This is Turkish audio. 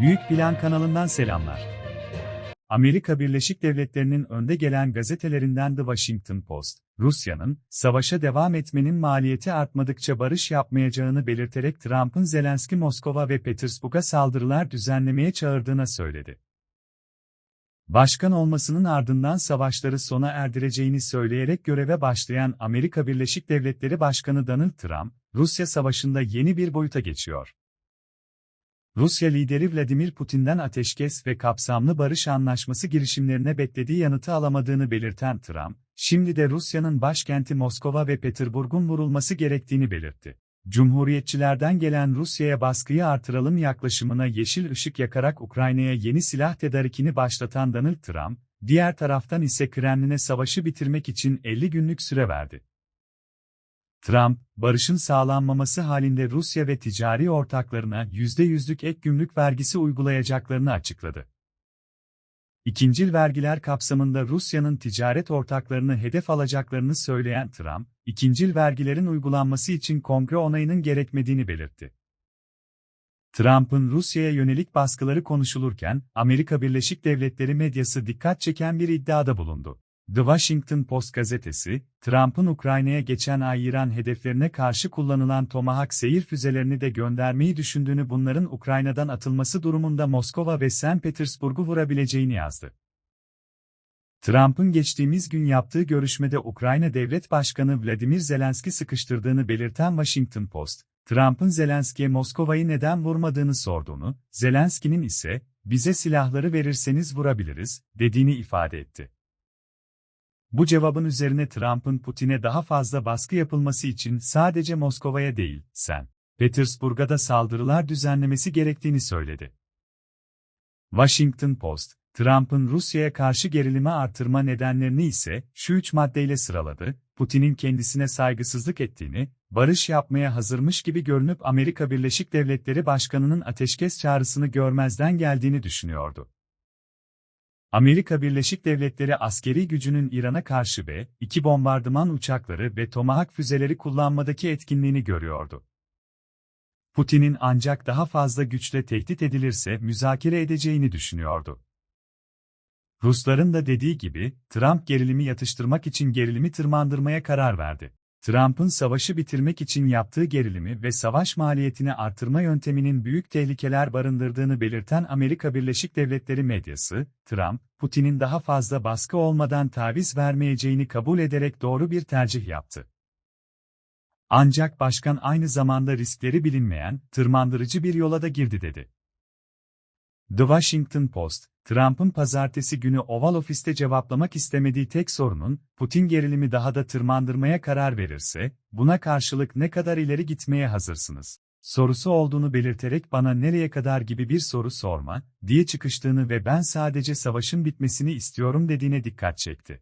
Büyük Plan kanalından selamlar. Amerika Birleşik Devletleri'nin önde gelen gazetelerinden The Washington Post, Rusya'nın, savaşa devam etmenin maliyeti artmadıkça barış yapmayacağını belirterek Trump'ın Zelenski Moskova ve Petersburg'a saldırılar düzenlemeye çağırdığına söyledi. Başkan olmasının ardından savaşları sona erdireceğini söyleyerek göreve başlayan Amerika Birleşik Devletleri Başkanı Donald Trump, Rusya savaşında yeni bir boyuta geçiyor. Rusya lideri Vladimir Putin'den ateşkes ve kapsamlı barış anlaşması girişimlerine beklediği yanıtı alamadığını belirten Trump, şimdi de Rusya'nın başkenti Moskova ve Petersburg'un vurulması gerektiğini belirtti. Cumhuriyetçilerden gelen Rusya'ya baskıyı artıralım yaklaşımına yeşil ışık yakarak Ukrayna'ya yeni silah tedarikini başlatan Donald Trump, diğer taraftan ise Kremlin'e savaşı bitirmek için 50 günlük süre verdi. Trump, barışın sağlanmaması halinde Rusya ve ticari ortaklarına %100'lük ek gümrük vergisi uygulayacaklarını açıkladı. İkincil vergiler kapsamında Rusya'nın ticaret ortaklarını hedef alacaklarını söyleyen Trump, ikincil vergilerin uygulanması için kongre onayının gerekmediğini belirtti. Trump'ın Rusya'ya yönelik baskıları konuşulurken, Amerika Birleşik Devletleri medyası dikkat çeken bir iddiada bulundu. The Washington Post gazetesi, Trump'ın Ukrayna'ya geçen ay İran hedeflerine karşı kullanılan Tomahawk seyir füzelerini de göndermeyi düşündüğünü bunların Ukrayna'dan atılması durumunda Moskova ve St. Petersburg'u vurabileceğini yazdı. Trump'ın geçtiğimiz gün yaptığı görüşmede Ukrayna Devlet Başkanı Vladimir Zelenski sıkıştırdığını belirten Washington Post, Trump'ın Zelenski'ye Moskova'yı neden vurmadığını sorduğunu, Zelenski'nin ise, bize silahları verirseniz vurabiliriz, dediğini ifade etti. Bu cevabın üzerine Trump'ın Putin'e daha fazla baskı yapılması için sadece Moskova'ya değil, sen, Petersburg'a da saldırılar düzenlemesi gerektiğini söyledi. Washington Post, Trump'ın Rusya'ya karşı gerilimi artırma nedenlerini ise şu üç maddeyle sıraladı, Putin'in kendisine saygısızlık ettiğini, barış yapmaya hazırmış gibi görünüp Amerika Birleşik Devletleri Başkanı'nın ateşkes çağrısını görmezden geldiğini düşünüyordu. Amerika Birleşik Devletleri askeri gücünün İran'a karşı B-2 bombardıman uçakları ve Tomahawk füzeleri kullanmadaki etkinliğini görüyordu. Putin'in ancak daha fazla güçle tehdit edilirse müzakere edeceğini düşünüyordu. Rusların da dediği gibi, Trump gerilimi yatıştırmak için gerilimi tırmandırmaya karar verdi. Trump'ın savaşı bitirmek için yaptığı gerilimi ve savaş maliyetini artırma yönteminin büyük tehlikeler barındırdığını belirten Amerika Birleşik Devletleri medyası, Trump, Putin'in daha fazla baskı olmadan taviz vermeyeceğini kabul ederek doğru bir tercih yaptı. Ancak başkan aynı zamanda riskleri bilinmeyen, tırmandırıcı bir yola da girdi dedi. The Washington Post, Trump'ın pazartesi günü Oval Ofis'te cevaplamak istemediği tek sorunun, Putin gerilimi daha da tırmandırmaya karar verirse, buna karşılık ne kadar ileri gitmeye hazırsınız? sorusu olduğunu belirterek bana nereye kadar gibi bir soru sorma, diye çıkıştığını ve ben sadece savaşın bitmesini istiyorum dediğine dikkat çekti.